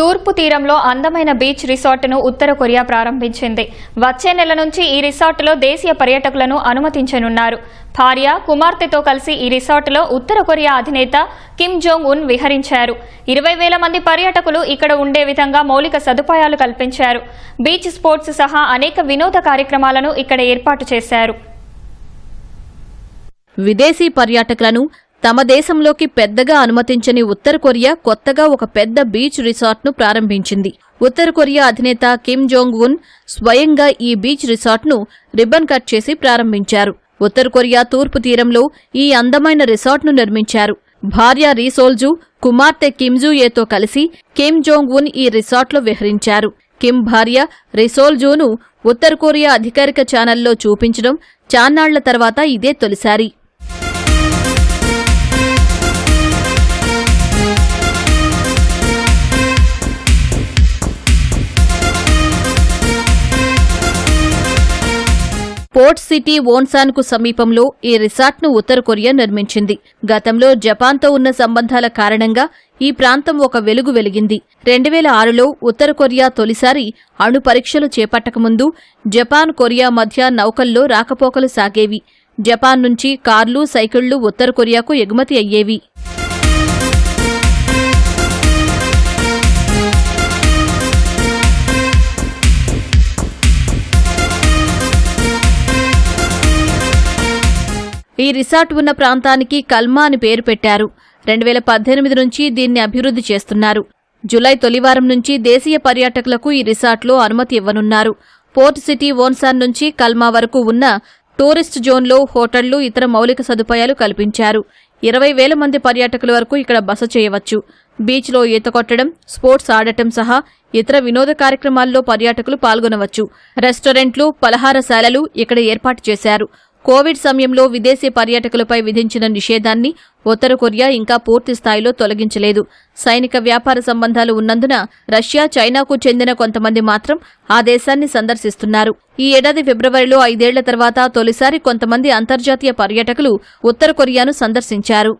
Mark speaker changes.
Speaker 1: తూర్పు తీరంలో అందమైన బీచ్ రిసార్ట్ను ఉత్తర కొరియా ప్రారంభించింది. వచ్చే నెల నుంచి ఈ రిసార్టులో దేశీయ పర్యాటకులను అనుమతించనున్నారు. భార్య కుమార్తెతో కలిసి ఈ రిసార్టులో ఉత్తర కొరియా అధినేత కిమ్ జోంగ్ ఉన్ విహరించారు. ఇరవై వేల మంది పర్యాటకులు ఇక్కడ ఉండే విధంగా మౌలిక సదుపాయాలు కల్పించారు. బీచ్ స్పోర్ట్స్ సహా అనేక వినోద కార్యక్రమాలను ఇక్కడ ఏర్పాటు చేశారు.
Speaker 2: విదేశీ పర్యాటకులను తమ దేశంలోకి పెద్దగా అనుమతించని ఉత్తర కొరియా కొత్తగా ఒక పెద్ద బీచ్ రిసార్ట్ను ప్రారంభించింది. ఉత్తర కొరియా అధినేత కిమ్ జోంగ్ ఉన్ స్వయంగా ఈ బీచ్ రిసార్ట్ను రిబ్బన్ కట్ చేసి ప్రారంభించారు. ఉత్తర కొరియా తూర్పు తీరంలో ఈ అందమైన రిసార్ట్ను నిర్మించారు. భార్య రీసోల్జు కుమార్తె కిమ్జూయేతో కలిసి కిమ్ జోంగ్ ఉన్ ఈ రిసార్ట్లో విహరించారు. కిమ్ భార్య రిసోల్జూను ఉత్తర కొరియా అధికారిక ఛానల్లో చూపించడం చాన్నాళ్ళ తర్వాత ఇదే తొలిసారి. పోర్ట్ సిటీ ఓన్సాన్కు సమీపంలో ఈ రిసార్ట్ను ఉత్తర కొరియా నిర్మించింది. గతంలో జపాన్తో ఉన్న సంబంధాల కారణంగా ఈ ప్రాంతం ఒక వెలుగు వెలిగింది. రెండు వేల ఆరులో ఉత్తర కొరియా తొలిసారి అణు పరీక్షలు చేపట్టకముందు జపాన్ కొరియా మధ్య నౌకల్లో రాకపోకలు సాగేవి. జపాన్ నుంచి కార్లు సైకిళ్ళు ఉత్తర కొరియాకు ఎగుమతి అయ్యేవి. ఈ రిసార్ట్ ఉన్న ప్రాంతానికి కల్మా అని పేరు పెట్టారు. రెండు వేల పద్దెనిమిది నుంచి దీన్ని అభివృద్ధి చేస్తున్నారు. జులై తొలివారం నుంచి దేశీయ పర్యాటకులకు ఈ రిసార్ట్లో అనుమతి ఇవ్వనున్నారు. పోర్ట్ సిటీ ఓన్సాన్ నుంచి కల్మా వరకు ఉన్న టూరిస్ట్ జోన్లో హోటళ్ళు ఇతర మౌలిక సదుపాయాలు కల్పించారు. ఇరవై వేల మంది పర్యాటకుల వరకు ఇక్కడ బస చేయవచ్చు. బీచ్లో ఈత కొట్టడం స్పోర్ట్స్ ఆడటం సహా ఇతర వినోద కార్యక్రమాల్లో పర్యాటకులు పాల్గొనవచ్చు. రెస్టారెంట్లు పలహారశాలలు ఇక్కడ ఏర్పాటు చేశారు. కోవిడ్ సమయంలో విదేశీ పర్యాటకులపై విధించిన నిషేధాన్ని ఉత్తర కొరియా ఇంకా పూర్తి స్థాయిలో తొలగించలేదు. సైనిక వ్యాపార సంబంధాలు ఉన్నందున రష్యా చైనాకు చెందిన కొంతమంది మాత్రం ఆ దేశాన్ని సందర్శిస్తున్నారు. ఈ ఏడాది ఫిబ్రవరిలో ఐదేళ్ళ తర్వాత తొలిసారి కొంతమంది అంతర్జాతీయ పర్యాటకులు ఉత్తర కొరియాను సందర్శించారు.